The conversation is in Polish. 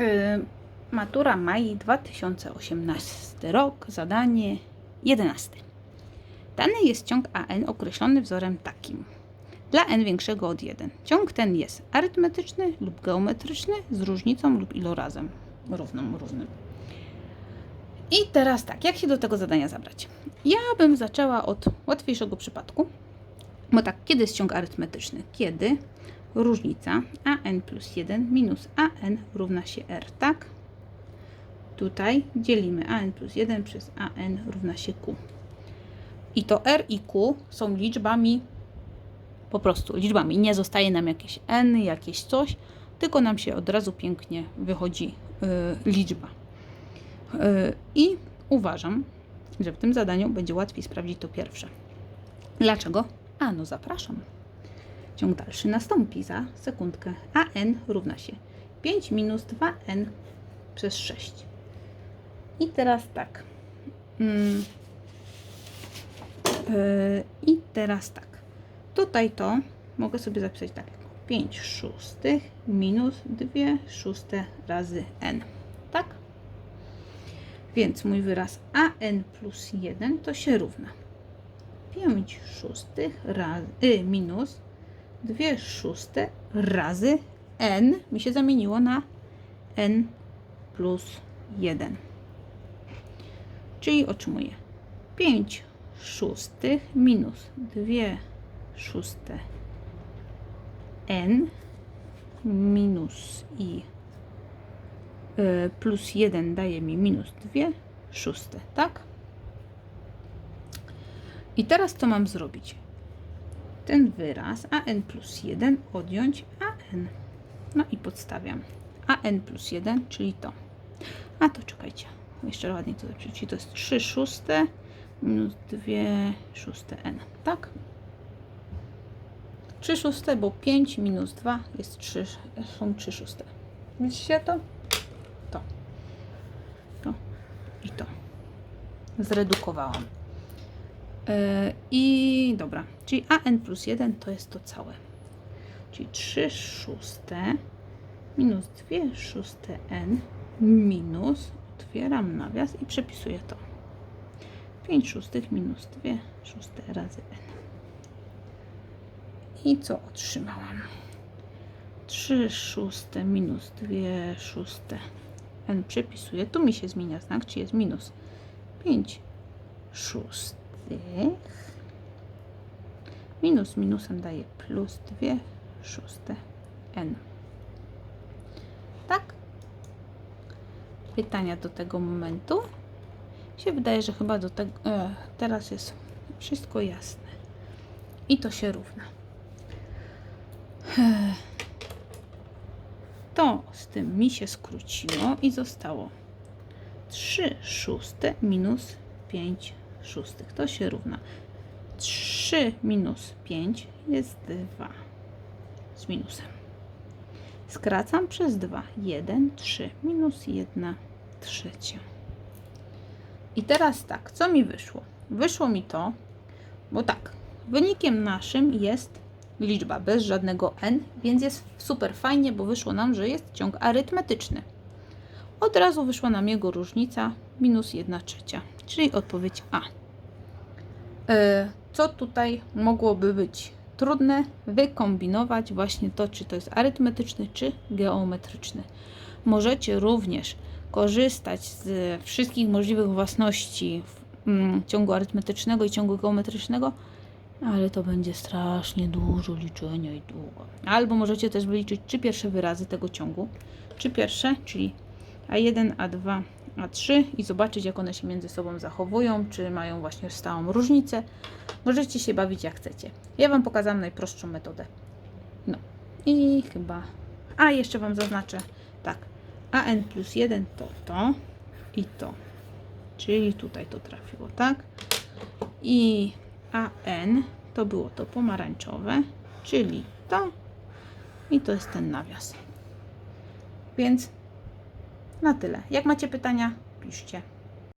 Y, Matura maj 2018 rok, zadanie 11. Dany jest ciąg AN określony wzorem takim. Dla n większego od 1. Ciąg ten jest arytmetyczny lub geometryczny z różnicą lub ilorazem równą równym. I teraz tak, jak się do tego zadania zabrać? Ja bym zaczęła od łatwiejszego przypadku, bo tak, kiedy jest ciąg arytmetyczny? Kiedy różnica an plus 1 minus an równa się r, tak? Tutaj dzielimy an plus 1 przez an równa się q. I to r i q są liczbami, po prostu liczbami. Nie zostaje nam jakieś n, jakieś coś, tylko nam się od razu pięknie wychodzi y, liczba. Y, I uważam, że w tym zadaniu będzie łatwiej sprawdzić to pierwsze. Dlaczego? A no zapraszam. Ciąg dalszy nastąpi za sekundkę. AN równa się 5 minus 2n przez 6. I teraz tak. Mm. Yy, I teraz tak. Tutaj to mogę sobie zapisać tak. 5 szóstych minus 2 szóste razy n. Tak? Więc mój wyraz an plus 1 to się równa 5 szóstych razy, y, minus 2 szóste razy n mi się zamieniło na n plus 1. Czyli otrzymuję 5 szóstych minus 2 szóste n minus i y, plus 1 daje mi minus 2 szóste, tak? I teraz co mam zrobić? Ten wyraz an plus 1 odjąć an. No i podstawiam. an plus 1, czyli to. A to czekajcie. Jeszcze ładnie to zapisać. Czyli to jest 3 szóste minus 2 szóste n. Tak? 3 szóste, bo 5 minus 2 jest 3, są 3 szóste. Widzicie to? To. To. I to. Zredukowałam. Yy, I dobra, czyli an plus 1 to jest to całe. Czyli 3 szóste minus 2 szóste n minus, otwieram nawias i przepisuję to. 5 szóstych minus 2 szóste razy n. I co otrzymałam? 3 szóste minus 2 szóste n przepisuję. Tu mi się zmienia znak, czy jest minus 5 szóstych minus minusem daje plus 2 szóste n. Tak? Pytania do tego momentu? Się wydaje, że chyba do tego e, teraz jest wszystko jasne. I to się równa. To z tym mi się skróciło i zostało 3 szóste minus 5 szóstych. To się równa 3 minus 5 jest 2 z minusem. Skracam przez 2. 1, 3 minus 1 trzecia. I teraz tak, co mi wyszło? Wyszło mi to, bo tak, wynikiem naszym jest liczba bez żadnego n, więc jest super fajnie, bo wyszło nam, że jest ciąg arytmetyczny. Od razu wyszła nam jego różnica minus 1 trzecia, czyli odpowiedź A. E, Co tutaj mogłoby być trudne? Wykombinować właśnie to, czy to jest arytmetyczny, czy geometryczny. Możecie również korzystać z wszystkich możliwych własności mm, ciągu arytmetycznego i ciągu geometrycznego, ale to będzie strasznie dużo liczenia i długo. Albo możecie też wyliczyć trzy pierwsze wyrazy tego ciągu. Trzy pierwsze, czyli A1, A2, A3 i zobaczyć, jak one się między sobą zachowują, czy mają właśnie stałą różnicę. Możecie się bawić jak chcecie. Ja Wam pokazałam najprostszą metodę. No i chyba. A jeszcze Wam zaznaczę tak. AN plus 1 to to i to. Czyli tutaj to trafiło, tak? I AN to było to pomarańczowe, czyli to i to jest ten nawias. Więc na tyle. Jak macie pytania, piszcie.